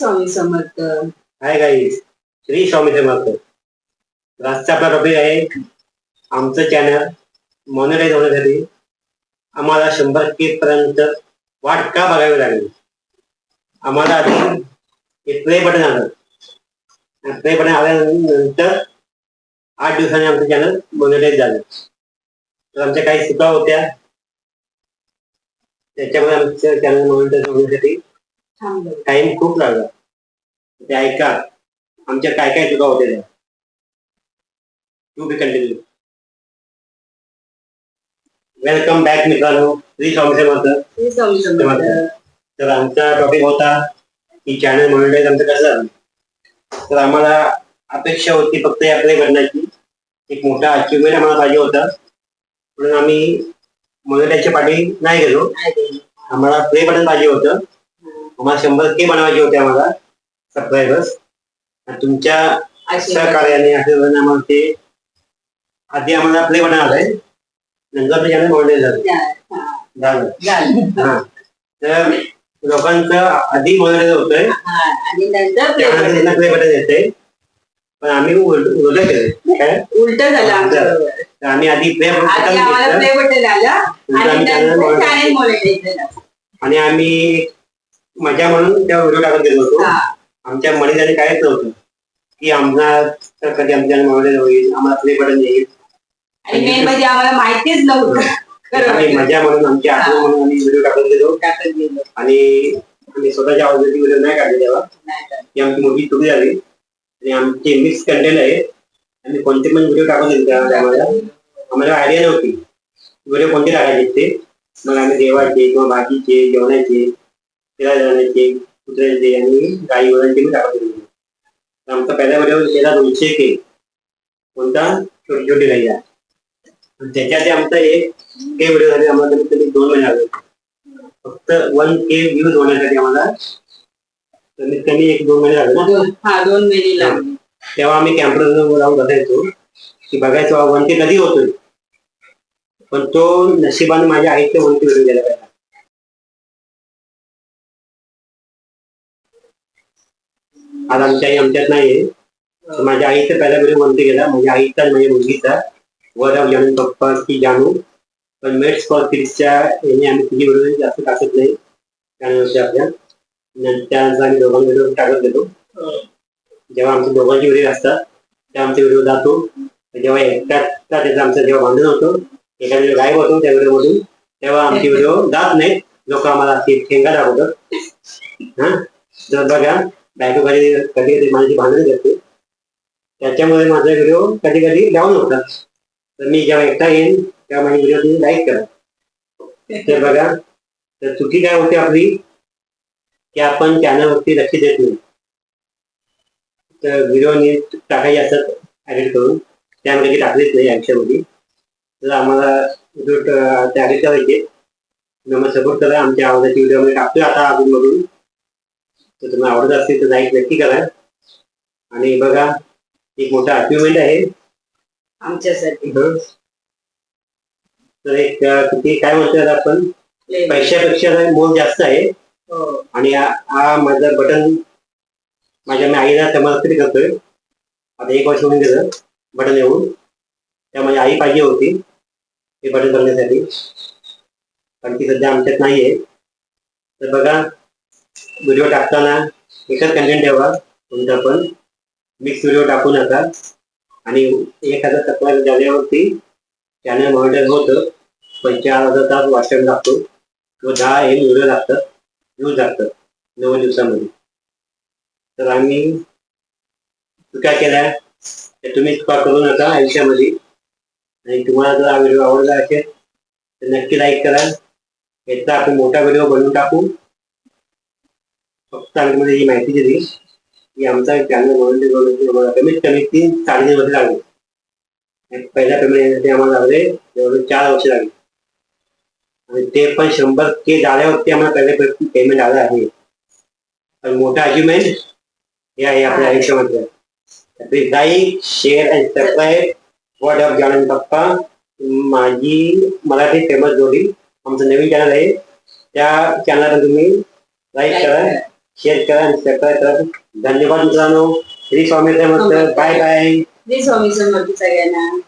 स्वामी समर्थ. हाय गाई श्री स्वामी समर्थ. आजचा आपला टॉपिक आहे आमचं चॅनल मॉनिटाईज होण्यासाठी आम्हाला शंभर के पर्यंत वाट का बघावी लागली? आम्हाला आधी प्ले बटन आलं. प्ले बटन आल्यानंतर आठ दिवसांनी आमचं चॅनल मॉनिटाईज झालं. तर आमच्या काही चुका होत्या. त्याच्यामुळे आमचं चॅनल मॉनिटाईज होण्यासाठी टाइम खूप लागला. ते ऐका. आमच्या काय काय चुका होत्या त्या? To be continue welcome back मित्रांनो. श्री स्वामी समर्थ तर आमचा टॉपिक होता की चॅनल मॉनिटाईज आमचं कसं झालं? तर आम्हाला अपेक्षा होती फक्त या प्ले करण्याची. एक मोठा अचिव्हमेंट आम्हाला पाहिजे होता. म्हणून आम्ही मॉनिटाईजच्या पाठी नाही गेलो. आम्हाला प्ले बटन पाहिजे होतं. आम्हाला शंभर के बनवायचे होते आम्हाला सबस्क्रायबर्स तुमच्या. सहकार्याने आशीर्वादाने आम्हाला ते आधी आम्हाला प्ले बटन आलंय नंतर ते चॅनल मॉनिटाईज झालं झालं. झालं. हा. तर लोकांचं आधी मॉनिटाईज होतंय. त्यांना प्ले बटन येते पण आम्ही उलट काय? उलट झालं आम्ही आधी प्ले बटन आणि आम्ही मजा म्हणून त्या व्हिडिओ टाकत गेलो होतो. आमच्या मनीसाठी काहीच नव्हतं की आम्हाला तर कधी आमच्या मॉनिटाईज होईल आम्हाला प्ले बटन येईल आणि मेन म्हणजे आम्हाला माहितीच नव्हतं. मजा म्हणून आमची आठवण म्हणून आम्ही व्हिडिओ टाकत गेलो. टाकत गेलो. आणि आम्ही स्वतःच्या आवडीची व्हिडिओ नाही काढले तेव्हा. ही आमची मोठी चुकी झाली. आणि आमचे मिक्स कंटेंट आहे. आम्ही कोणते पण व्हिडिओ टाकत गेलो त्या टायमाला आम्हाला आयडिया नव्हती. व्हिडिओ कोणते टाकायचे ते? मग आम्ही देवाचे किंवा भाजीचे जेवणाचे आणि गाई वडांचे मी टाकत गेलो तर आमचा पहिला व्हिडिओ केला दोनशे के कोणता? छोटी छोटी गाई आणि त्याच्यात आमचा एक के व्हिडिओ झाले आम्हाला कमीत कमी दोन महिने लागले. फक्त वन के व्ह्यूज होण्यासाठी आम्हाला कमीत कमी एक दोन महिने लागले ना. दोन- महिने लागले. तेव्हा आम्ही बसायचो की बघायचो वन के कधी होतोय? पण तो नशिबाने माझ्या आईच्या वन के व्हिडिओ गेला पाहिजे. आज आमच्या आई आमच्यात नाही माझ्या आईचा पहिला व्हिडिओ वन गेला माझ्या आईचा माझ्या मुलगीचा. वर जाणून जानू पप्पा की जानू पण मेट्स फॉर किड्सच्या याने आम्ही तिची व्हिडिओ जास्त टाकत नाही. चॅनलवरती आपल्या. नंतर आम्ही दोघांना व्हिडिओ टाकत देतो जेव्हा आमचे दोघांचे व्हिडिओ असतात तेव्हा आमचे व्हिडिओ जातो. जेव्हा एकटा त्याचं आमचं जेव्हा भांडण होतो एका व्हिडिओ गायब होतो त्या व्हिडिओ मधून तेव्हा आमचे व्हिडिओ जात नाही लोक आम्हाला ठेंगा दाखवतात. हा? तर बघा बॅटो कधी कधी कधी माझी भांडण करते त्याच्यामुळे माझा व्हिडिओ कधी कधी डाऊन होतात तर मी जेव्हा एकटा येईन तेव्हा माझी व्हिडिओ तुम्ही लाईक करा. तर बघा तर चुकी काय होते आपली? की आपण चॅनलवरती लक्ष देत नाही. तर व्हिडिओ नीट टाकायचे असतात ॲडिट करून. त्यामध्ये काही टाकलेच नाही आयुष्यामध्ये. तर आम्हाला व्हिडिओ ते ॲडिट करायचे मग सपोर्ट करा आमच्या आवाजाची व्हिडिओ आम्ही टाकतोय आता अजूनमधून तर तुम्हाला आवडत असतील तर लाईक नक्की करा. आणि बघा एक मोठा अचिव्हमेंट आहे. आमच्यासाठी. तर एक किती काय म्हणतात आपण. पैशापेक्षा मोल जास्त आहे. हो. आणि हा माझं बटन माझ्या मी आईला समर्पित करतोय. आता एक वर्ष होऊन गेलं बटन येऊन. त्या माझी आई पाहिजे होती. हे बटन करण्यासाठी. पण ती सध्या आमच्यात नाहीये. तर बघा व्हिडिओ टाकताना एकच कंटेंट ठेवा कोणता पण. मिक्स व्हिडिओ टाकू नका. आणि एक हजार तक्रार झाल्यावरती चॅनल मॉनिटर होतं पण चार हजार तास वाचन लागतो. किंवा दहा हे व्हिडिओ लागतात व्ह्यूज लागतात नऊ दिवसामध्ये. तर आम्ही चुका केल्या तुम्ही चुका करू नका आयुष्यामध्ये. आणि तुम्हाला जर हा व्हिडिओ आवडला असेल तर नक्की लाईक करा. याचा आपण मोठा व्हिडिओ बनवून टाकू. फक्त आम्ही मध्ये ही माहिती दिली की आमचा चॅनल बनवून कमीत कमी तीन साडेतीन वर्ष लागले आणि पहिल्या पेमेंट येण्यासाठी आम्हाला लागले जवळजवळ चार वर्ष लागले आणि ते पण शंभर के झाल्यावरती आम्हाला पहिले पेमेंट आलं आहे पण मोठा अचिव्हमेंट हे आहे आपल्या आयुष्यामध्ये please like share and subscribe word of जानन पप्पा माझी मराठी फ़ेमस जोडी आमचं नवीन चॅनल आहे त्या चॅनलला तुम्ही? लाईक करा। शेअर करा आणि सबस्क्राईब करा धन्यवाद मित्रांनो. श्री स्वामी समर्थ. बाय बाय श्री स्वामी समर्थ सगळ्यांना.